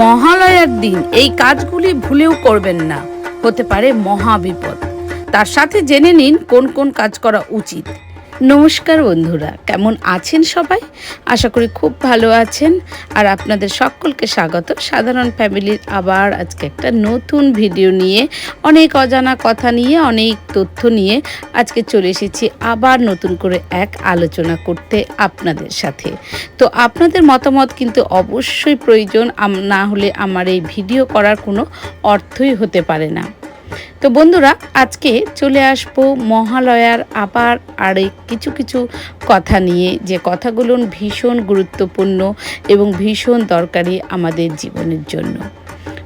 মহালয়ার দিন এই কাজগুলি ভুলেও করবেন না। হতে পারে মহাবিপদ তার সাথে জেনে নিন কোন কোন কাজ করা উচিত। নমস্কার বন্ধুরা, কেমন আছেন সবাই? আশা করি খুব ভালো আছেন। আর আপনাদের সকলকে স্বাগত। সাধারণ ফ্যামিলির আবার আজকে একটা নতুন ভিডিও নিয়ে, অনেক অজানা কথা নিয়ে, অনেক তথ্য নিয়ে আজকে চলে এসেছি আবার নতুন করে এক আলোচনা করতে আপনাদের সাথে। তো আপনাদের মতামত কিন্তু অবশ্যই প্রয়োজন না হলে আমার এই ভিডিও করার কোনো অর্থই হতে পারে না। তো বন্ধুরা, আজকে চলে আসব মহালয়ার আবার আরেক কিছু কিছু কথা নিয়ে। যে কথাগুলো ভীষণ গুরুত্বপূর্ণ এবং ভীষণ দরকারি আমাদের জীবনের জন্য।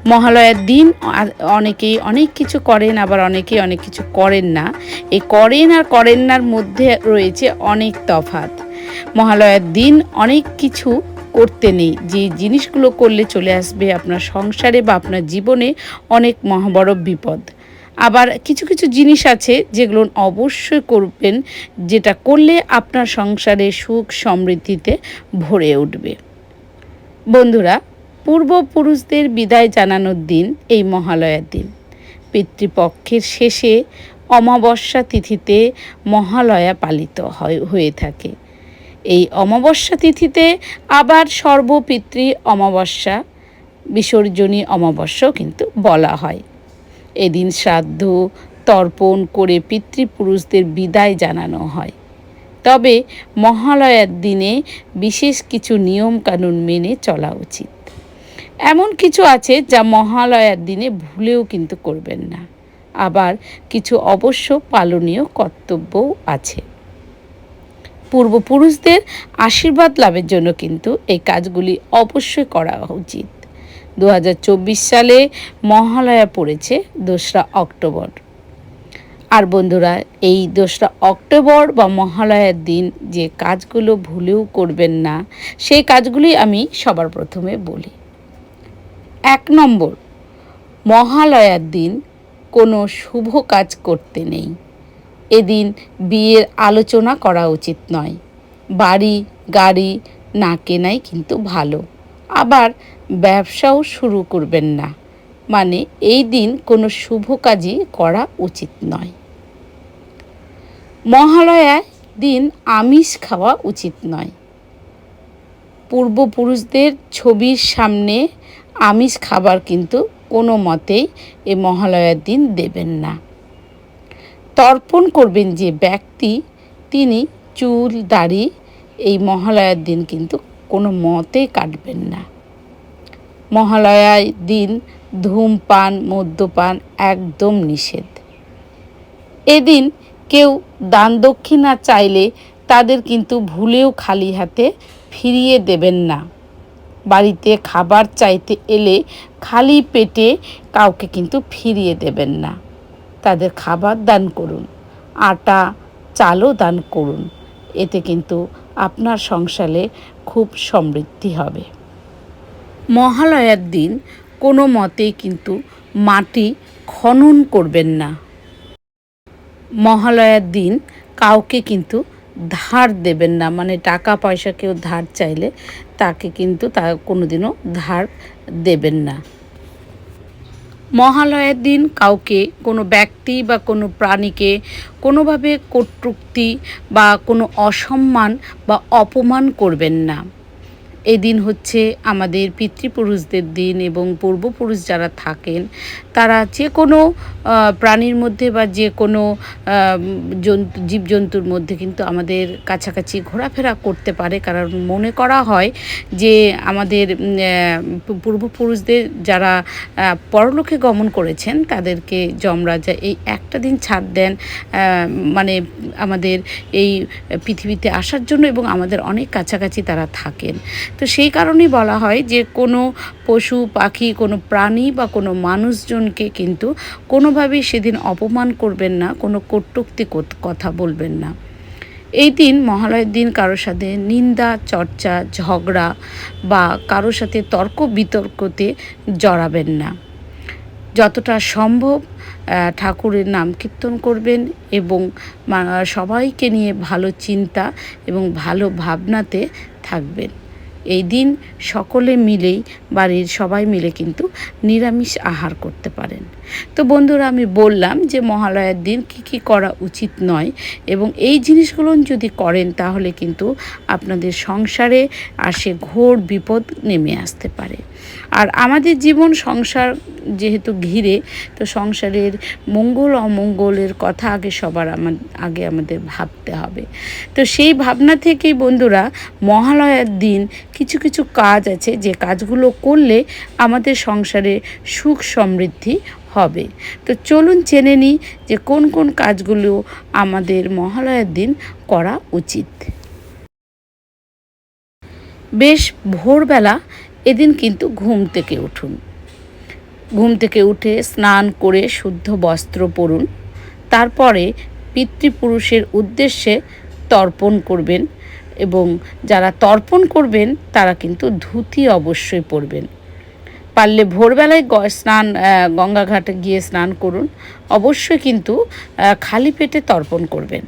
মহালয়ার দিন অনেকেই অনেক কিছু করেন, আবার অনেকেই অনেক কিছু করেন না। এই করেন আর করেন নার মধ্যে রয়েছে অনেক তফাৎ। মহালয়ার দিন অনেক কিছু করতে নেই। যে জিনিসগুলো করলে চলে আসবে আপনার সংসারে বা আপনার জীবনে অনেক মহাবড় বিপদ। আবার কিছু কিছু জিনিস আছে যেগুলো অবশ্যই করবেন, যেটা করলে আপনার সংসারে সুখ সমৃদ্ধিতে ভরে উঠবে। বন্ধুরা, পূর্বপুরুষদের বিদায় জানানোর দিন, এই মহালয়ার দিন। পিতৃপক্ষের শেষে অমাবস্যা তিথিতে মহালয়া পালিত হয়, হয়ে থাকে। এই অমাবস্যা তিথিতে আবার সর্বপিতৃ অমাবস্যা, বিসর্জনী অমাবস্যাও কিন্তু বলা হয়। এদিন শ্রাদ্ধ তর্পণ করে পিতৃপুরুষদের বিদায় জানানো হয়। তবে মহালয়ার দিনে বিশেষ কিছু নিয়ম কানুন মেনে চলা উচিত। এমন কিছু আছে যা মহালয়ার দিনে ভুলেও কিন্তু করবেন না। আবার কিছু অবশ্য পালনীয় কর্তব্যও আছে। পূর্বপুরুষদের আশীর্বাদ লাভের জন্য কিন্তু এই কাজগুলি অবশ্যই করা উচিত। দু হাজার চব্বিশ সালে মহালয়া পড়েছে দোসরা অক্টোবর। আর বন্ধুরা, এই দোসরা অক্টোবর বা মহালয়ার দিন যে কাজগুলো ভুলেও করবেন না, সেই কাজগুলি আমি সবার প্রথমে বলি। এক নম্বর, মহালয়ার দিন কোনো শুভ কাজ করতে নেই। এদিন বিয়ের আলোচনা করা উচিত নয়। বাড়ি, গাড়ি না কেনাই কিন্তু ভালো। আবার ব্যবসাও শুরু করবেন না। মানে এই দিন কোনো শুভ কাজই করা উচিত নয়। মহালয়ার দিন আমিষ খাওয়া উচিত নয়। পূর্বপুরুষদের ছবির সামনে আমিষ খাবার কিন্তু কোনো মতেই এই মহালয়ার দিন দেবেন না। তর্পণ করবেন যে ব্যক্তি, তিনি চুল, দাড়ি এই মহালয়ার দিন কিন্তু কোনো মতেই কাটবেন না। মহালয়ার দিন ধূমপান, মদ্যপান একদম নিষেধ। এদিন কেউ দান দক্ষিণা চাইলে তাদের কিন্তু ভুলেও খালি হাতে ফিরিয়ে দেবেন না। বাড়িতে খাবার চাইতে এলে খালি পেটে কাউকে কিন্তু ফিরিয়ে দেবেন না। তাদের খাবার দান করুন, আটা, চালও দান করুন। এতে কিন্তু আপনার সংসারে খুব সমৃদ্ধি হবে। মহালয়ার দিন কোনো মতেই কিন্তু মাটি খনন করবেন না। মহালয়ার দিন কাউকে কিন্তু ধার দেবেন না মানে টাকা পয়সা কেউ ধার চাইলে তাকে কিন্তু তা কোনোদিনও ধার দেবেন না। মহালয়ার দিন কাউকে, কোনো ব্যক্তি বা কোনো প্রাণীকে, কোনোভাবে কটুক্তি বা কোনো অসম্মান বা অপমান করবেন না। এই দিন হচ্ছে আমাদের পিতৃপুরুষদের দিন এবং পূর্বপুরুষ যারা থাকেন, তারা যে কোনো প্রাণীর মধ্যে বা যে কোনো জন্তু, জীবজন্তুর মধ্যে কিন্তু আমাদের কাছাকাছি ঘোরাফেরা করতে পারে। কারণ মনে করা হয় যে আমাদের পূর্বপুরুষদের যারা পরলোকে গমন করেছেন, তাদেরকে যমরাজা এই একটা দিন ছাড় দেন। মানে আমাদের এই পৃথিবীতে আসার জন্য এবং আমাদের অনেক কাছাকাছি তারা থাকেন। তো সেই কারণেই বলা হয় যে কোনো পশু, পাখি, কোনো প্রাণী বা কোনো মানুষজনকে কিন্তু কোনোভাবেই সেদিন অপমান করবেন না, কোনো কটূক্তি কত- কথা বলবেন না। এই দিন মহালয়ের দিন কারোর সাথে নিন্দা, চর্চা, ঝগড়া বা কারোর সাথে তর্ক বিতর্কতে জড়াবেন না। যতটা সম্ভব ঠাকুরের নাম কীর্তন করবেন এবং সবাইকে নিয়ে ভালো চিন্তা এবং ভালো ভাবনাতে থাকবেন। এই দিন সকলে মিলেই বাড়ির সবাই মিলে কিন্তু নিরামিষ আহার করতে পারেন। তো বন্ধুরা, আমি বললাম যে মহালয়ার দিন কি কি করা উচিত নয় এবং এই জিনিসগুলো যদি করেন তাহলে কিন্তু আপনাদের সংসারে আসে ঘোর বিপদ নেমে আসতে পারে। আর আমাদের জীবন সংসার যেহেতু ঘিরে, তো সংসারের মঙ্গল, অমঙ্গলের কথা আগে সবার আমার আগে আমাদের ভাবতে হবে। তো সেই ভাবনা থেকেই বন্ধুরা, মহালয়ার দিন কিছু কিছু কাজ আছে যে কাজগুলো করলে আমাদের সংসারে সুখ সমৃদ্ধি হবে। তো চলুন জেনে নিই যে কোন কোন কাজগুলো আমাদের মহালয়ার দিন করা উচিত। বেশ ভোরবেলা এদিন কিন্তু ঘুম থেকে উঠুন। ঘুম থেকে উঠে স্নান করে শুদ্ধ বস্ত্র পরুন। তারপরে পিতৃপুরুষের উদ্দেশ্যে তর্পণ করবেন এবং যারা তর্পণ করবেন তারা কিন্তু ধুতি অবশ্যই পরবেন। পারলে ভোরবেলায় গ- স্নান গঙ্গাঘাটে গিয়ে স্নান করুন। অবশ্যই কিন্তু খালি পেটে তর্পণ করবেন।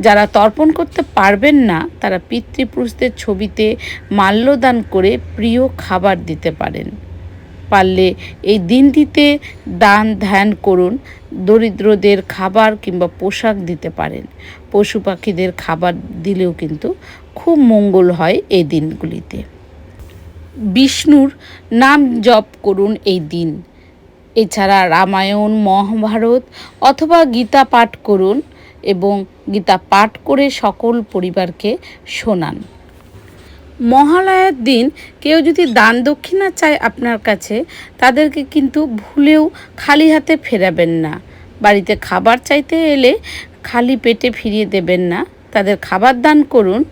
যারা তর্পণ করতে পারবেন না, তারা পিতৃপুরুষদের ছবিতে মাল্যদান করে প্রিয় খাবার দিতে পারেন। পারলে এই দিনটিতে দান ধ্যান করুন, দরিদ্রদের খাবার কিংবা পোশাক দিতে পারেন। পশু পাখিদের খাবার দিলেও কিন্তু খুব মঙ্গল হয় এই দিনগুলিতে। বিষ্ণুর নাম জপ করুন এই দিন। এছাড়া রামায়ণ, মহাভারত অথবা গীতা পাঠ করুন এবং গীতা পাঠ করে সকল পরিবারকে শোনান। মহালয়ার দিন কেউ যদি দান দক্ষিণা চায় আপনার কাছে, তাদেরকে কিন্তু ভুলেও খালি হাতে ফেরাবেন না। বাড়িতে খাবার চাইতে এলে খালি পেটে ফিরিয়ে দেবেন না। তাদের খাবার দান করুন।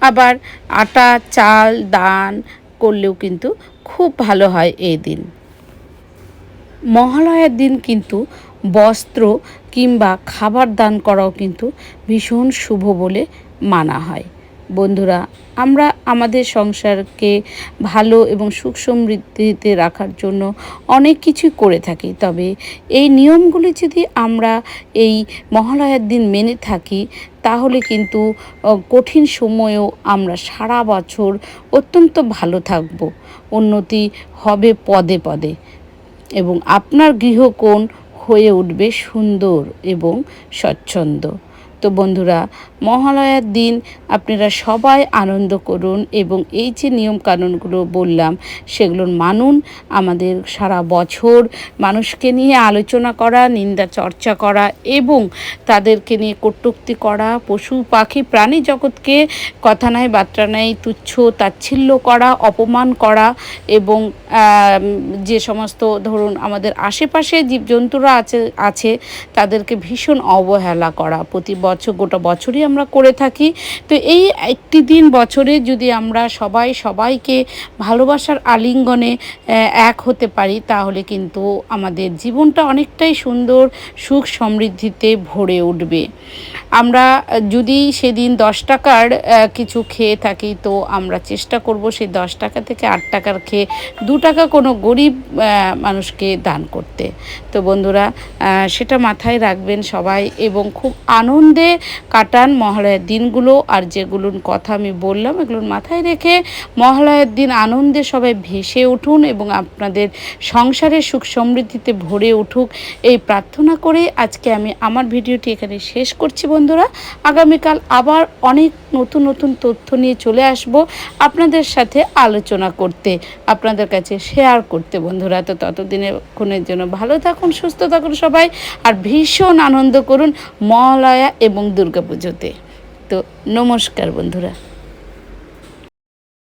আবার আটা, চাল দান করলেও কিন্তু খুব ভালো হয় এই দিন। মহালয়ার দিন কিন্তু বস্ত্র কিংবা খাবার দান করাও কিন্তু ভীষণ শুভ বলে মানা হয়। বন্ধুরা, আমরা আমাদের সংসারকে ভালো এবং সুখ সমৃদ্ধিতে রাখার জন্য অনেক কিছু করে থাকি। তবে এই নিয়মগুলি যদি আমরা এই মহালয়ার দিন মেনে থাকি, তাহলে কিন্তু কঠিন সময়েও আমরা সারা বছর অত্যন্ত ভালো থাকব। উন্নতি হবে পদে পদে। এবং আপনার গৃহকোণ হয়ে উঠবে সুন্দর এবং স্বচ্ছন্দ। তো বন্ধুরা, মহালয়ার দিন আপনারা সবাই আনন্দ করুন এবং এই যে নিয়ম কানুনগুলো বললাম সেগুলো মানুন আমাদের সারা বছর মানুষকে নিয়ে আলোচনা করা, নিন্দা চর্চা করা এবং তাদেরকে নিয়ে কটূক্তি করা, পশু, পাখি, প্রাণী জগৎকে কথা নাই, বার্তা নাই, তুচ্ছ, তাচ্ছিল্য করা, অপমান করা এবং যে সমস্ত ধরুন আমাদের আশেপাশে জীবজন্তুরা আছে আছে, তাদেরকে ভীষণ অবহেলা করা, প্রতি বছর, গোটা বছরই আমরা করে থাকি। তো এই একটি দিন বছরে যদি আমরা সবাই সবাইকে ভালোবাসার আলিঙ্গনে এক হতে পারি, তাহলে কিন্তু আমাদের জীবনটা অনেকটাই সুন্দর, সুখ সমৃদ্ধিতে ভরে উঠবে। আমরা যদি সেদিন দশ টাকার কিছু খেয়ে থাকি, তো আমরা চেষ্টা করব সেই দশ টাকা থেকে আট টাকার খেয়ে দু টাকা কোনো গরিব মানুষকে দান করতে। তো বন্ধুরা সেটা মাথায় রাখবেন সবাই এবং খুব আনন্দে কাটান মহালয়ার দিনগুলো আর যেগুলোর কথা আমি বললাম, এগুলোর মাথায় রেখে মহালয়ার দিন আনন্দে সবাই ভেসে উঠুন এবং আপনাদের সংসারের সুখ সমৃদ্ধিতে ভরে উঠুক। এই প্রার্থনা করে আজকে আমি আমার ভিডিওটি এখানে শেষ করছি বন্ধুরা। আগামীকাল আবার অনেক নতুন নতুন তথ্য নিয়ে চলে আসব আপনাদের সাথে আলোচনা করতে, আপনাদের কাছে শেয়ার করতে বন্ধুরা। তো ততদিনের জন্য ভালো থাকুন, সুস্থ থাকুন সবাই, আর ভীষণ আনন্দ করুন মহালয়া এবং দুর্গাপুজোতে। তো নমস্কার বন্ধুরা।